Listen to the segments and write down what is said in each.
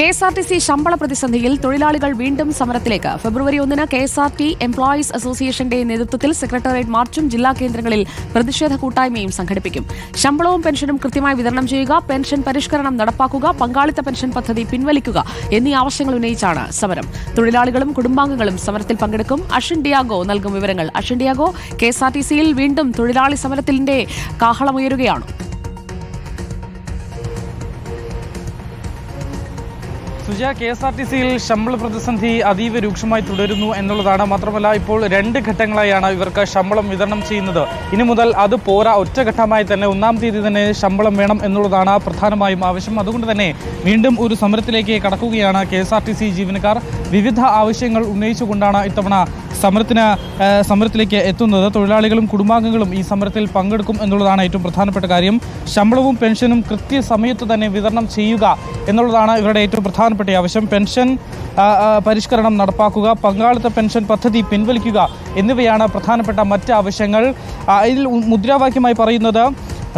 K S R T C ശമ്പള പ്രതിസന്ധിയിൽ തൊഴിലാളികൾ വീണ്ടും സമരത്തിലേക്ക്. ഫെബ്രുവരി ഒന്നിന് K S R T employees അസോസിയേഷന്റെ നേതൃത്വത്തിൽ സെക്രട്ടേറിയറ്റ് മാർച്ചും ജില്ലാ കേന്ദ്രങ്ങളിൽ പ്രതിഷേധ കൂട്ടായ്മയും സംഘടിപ്പിക്കും. ശമ്പളവും പെൻഷനും കൃത്യമായി വിതരണം ചെയ്യുക പെൻഷൻ പരിഷ്കരണം നടപ്പാക്കുക പങ്കാളിത്ത പെൻഷൻ പദ്ധതി പിൻവലിക്കുക എന്നീ ആവശ്യങ്ങൾ ഉന്നയിച്ചാണ് സമരം. തൊഴിലാളികളും കുടുംബാംഗങ്ങളും സമരത്തിൽ പങ്കെടുക്കും. അഷിൻ ഡിയാഗോ നൽകും വിവരങ്ങൾ. Ashin Diego K S R T സിയിൽ വീണ്ടും തൊഴിലാളി സമരത്തിന്റെ കാഹളമുയരുകയാണ്. Suja K S R T സിയിൽ ശമ്പള പ്രതിസന്ധി അതീവ രൂക്ഷമായി തുടരുന്നു എന്നുള്ളതാണ്. മാത്രമല്ല ഇപ്പോൾ രണ്ട് ഘട്ടങ്ങളായാണ് ഇവർക്ക് ശമ്പളം വിതരണം ചെയ്യുന്നത്. ഇനി മുതൽ അത് പോരാ ഒറ്റഘട്ടമായി തന്നെ ഒന്നാം തീയതി തന്നെ ശമ്പളം വേണം എന്നുള്ളതാണ് പ്രധാനമായും ആവശ്യം. അതുകൊണ്ട് തന്നെ വീണ്ടും ഒരു സമരത്തിലേക്ക് കടക്കുകയാണ് K S R T C ജീവനക്കാർ. വിവിധ ആവശ്യങ്ങൾ ഉന്നയിച്ചുകൊണ്ടാണ് ഇത്തവണ സമരത്തിന് സമരത്തിലേക്ക് എത്തുന്നത്. തൊഴിലാളികളും കുടുംബാംഗങ്ങളും ഈ സമരത്തിൽ പങ്കെടുക്കും എന്നുള്ളതാണ് ഏറ്റവും പ്രധാനപ്പെട്ട കാര്യം. ശമ്പളവും പെൻഷനും കൃത്യസമയത്ത് തന്നെ വിതരണം ചെയ്യുക എന്നുള്ളതാണ് ഇവരുടെ ഏറ്റവും പ്രധാനപ്പെട്ട ആവശ്യം. പെൻഷൻ പരിഷ്കരണം നടപ്പാക്കുക പങ്കാളിത്ത പെൻഷൻ പദ്ധതി പിൻവലിക്കുക എന്നിവയാണ് പ്രധാനപ്പെട്ട മറ്റ് ആവശ്യങ്ങൾ. ഇതിൽ മുദ്രാവാക്യമായി പറയുന്നത്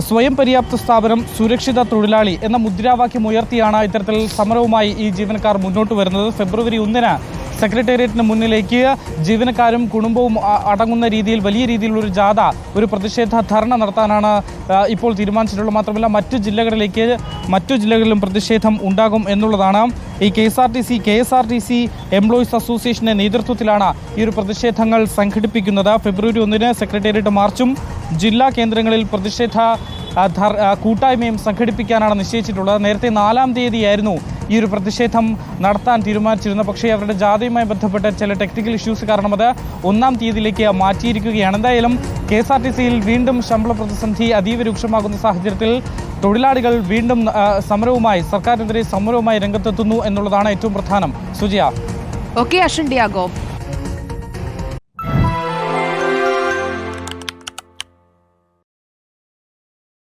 സ്വയം പര്യാപ്ത സ്ഥാപനം സുരക്ഷിത തൊഴിലാളി എന്ന മുദ്രാവാക്യം ഉയർത്തിയാണ് ഇത്തരത്തിൽ സമരവുമായി ഈ ജീവനക്കാർ മുന്നോട്ട് വരുന്നത്. ഫെബ്രുവരി ഒന്നിന് സെക്രട്ടേറിയറ്റിന് മുന്നിലേക്ക് ജീവനക്കാരും കുടുംബവും അടങ്ങുന്ന രീതിയിൽ വലിയ രീതിയിലുള്ള ഒരു ജാഥ ഒരു പ്രതിഷേധ ധർണ നടത്താനാണ് ഇപ്പോൾ തീരുമാനിച്ചിട്ടുള്ളത്. മാത്രമല്ല മറ്റു ജില്ലകളിലേക്ക് മറ്റു ജില്ലകളിലും പ്രതിഷേധം ഉണ്ടാകും എന്നുള്ളതാണ് ഈ K S R T C K S R T C employees അസോസിയേഷന്റെ നേതൃത്വത്തിലാണ് ഈ ഒരു പ്രതിഷേധങ്ങൾ സംഘടിപ്പിക്കുന്നത്. ഫെബ്രുവരി ഒന്നിന് സെക്രട്ടേറിയറ്റ് മാർച്ചും ജില്ലാ കേന്ദ്രങ്ങളിൽ പ്രതിഷേധ കൂട്ടായ്മയും സംഘടിപ്പിക്കാനാണ് നിശ്ചയിച്ചിട്ടുള്ളത്. നേരത്തെ നാലാം തീയതിയായിരുന്നു ഈ ഒരു പ്രതിഷേധം നടത്താൻ തീരുമാനിച്ചിരുന്നത്. പക്ഷേ അവരുടെ ജാഥയുമായി ബന്ധപ്പെട്ട ചില ടെക്നിക്കൽ ഇഷ്യൂസ് കാരണം അത് ഒന്നാം തീയതിയിലേക്ക് മാറ്റിയിരിക്കുകയാണ്. എന്തായാലും കെ എസ് ആർ ടി സിയിൽ വീണ്ടും ശമ്പള പ്രതിസന്ധി അതീവ രൂക്ഷമാകുന്ന സാഹചര്യത്തിൽ തൊഴിലാളികൾ വീണ്ടും സമരവുമായി സർക്കാരിനെതിരെ സമരവുമായി രംഗത്തെത്തുന്നു എന്നുള്ളതാണ് ഏറ്റവും പ്രധാനം. സുജിയ. Okay Ashwan Diego.